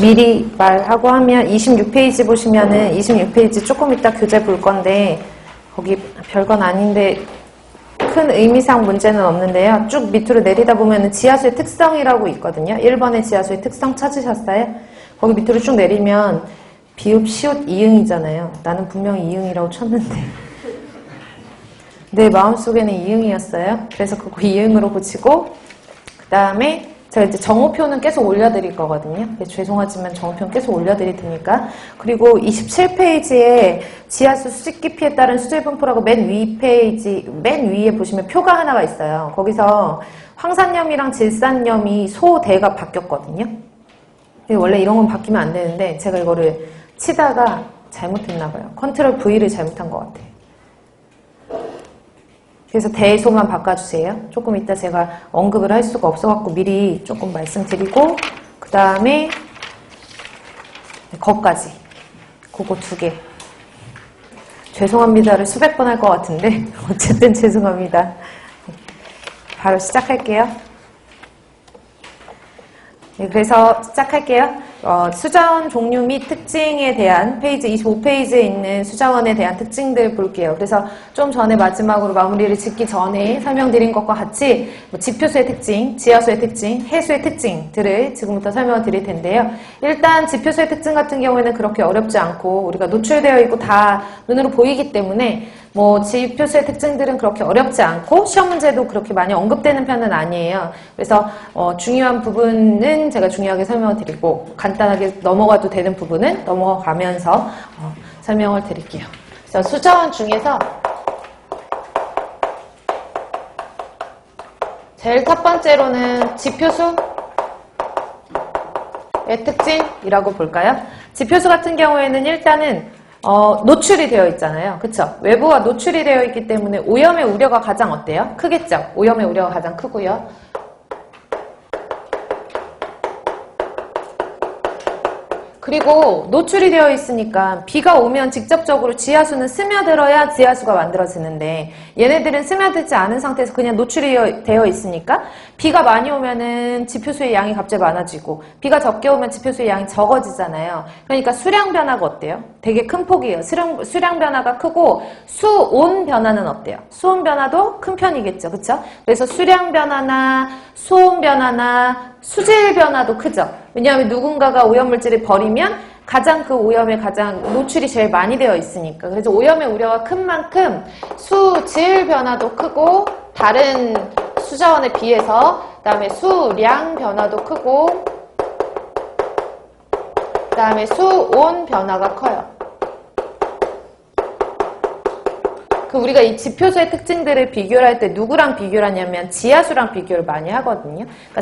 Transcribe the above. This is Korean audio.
미리 말하고 하면 26페이지 보시면은 26페이지 조금 이따 교재 볼 건데 거기 별건 아닌데 큰 의미상 문제는 없는데요. 쭉 밑으로 내리다 보면은 지하수의 특성이라고 있거든요. 1번의 지하수의 특성 찾으셨어요? 거기 밑으로 쭉 내리면 비읍, 시옷, 이응이잖아요. 나는 분명히 이응이라고 쳤는데. 내 마음속에는 이응이었어요. 그래서 그거 이응으로 고치고 그 다음에 제가 이제 정오표는 계속 올려드릴 거거든요. 네, 죄송하지만 정오표는 계속 올려드릴 테니까. 그리고 27페이지에 지하수 수직 깊이에 따른 수질 분포라고 맨 위 페이지, 맨 위에 보시면 표가 하나가 있어요. 거기서 황산염이랑 질산염이 소대가 바뀌었거든요. 근데 원래 이런 건 바뀌면 안 되는데 제가 이거를 치다가 잘못했나 봐요. 컨트롤 V를 잘못한 것 같아요. 그래서 대소만 바꿔주세요. 조금 이따 제가 언급을 할 수가 없어갖고 미리 조금 말씀드리고 그 다음에 거까지 그거 두 개. 죄송합니다를 수백 번 할 것 같은데 어쨌든 죄송합니다. 바로 시작할게요. 네, 그래서 시작할게요. 어, 수자원 종류 및 특징에 대한 페이지 25페이지에 있는 수자원에 대한 특징들 볼게요. 그래서 좀 전에 마지막으로 마무리를 짓기 전에 설명드린 것과 같이 뭐 지표수의 특징, 지하수의 특징, 해수의 특징들을 지금부터 설명을 드릴 텐데요. 일단 지표수의 특징 같은 경우에는 그렇게 어렵지 않고 우리가 노출되어 있고 다 눈으로 보이기 때문에 뭐 지표수의 특징들은 그렇게 어렵지 않고 시험 문제도 그렇게 많이 언급되는 편은 아니에요. 그래서 어, 중요한 부분은 제가 중요하게 설명을 드리고 간단하게 넘어가도 되는 부분은 넘어가면서 어, 설명을 드릴게요. 그래서 수자원 중에서 제일 첫 번째로는 지표수 의 특징이라고 볼까요? 지표수 같은 경우에는 일단은 어, 노출이 되어 있잖아요. 그쵸? 외부와 노출이 되어 있기 때문에 오염의 우려가 가장 어때요? 크겠죠? 오염의 우려가 가장 크고요. 그리고 노출이 되어 있으니까 비가 오면 직접적으로 지하수는 스며들어야 지하수가 만들어지는데 얘네들은 스며들지 않은 상태에서 그냥 노출이 되어 있으니까 비가 많이 오면은 지표수의 양이 갑자기 많아지고 비가 적게 오면 지표수의 양이 적어지잖아요. 그러니까 수량 변화가 어때요? 되게 큰 폭이에요. 수량, 수량 변화가 크고 수온 변화는 어때요? 수온 변화도 큰 편이겠죠. 그쵸? 그래서 수량 변화나 수온 변화나 수질 변화도 크죠. 왜냐하면 누군가가 오염물질을 버리면 가장 그 오염에 가장 노출이 제일 많이 되어 있으니까. 그래서 오염의 우려가 큰 만큼 수 질 변화도 크고 다른 수자원에 비해서 그 다음에 수량 변화도 크고 그 다음에 수온 변화가 커요. 그 우리가 이 지표수의 특징들을 비교를 할때 누구랑 비교를 하냐면 지하수랑 비교를 많이 하거든요. 그러니까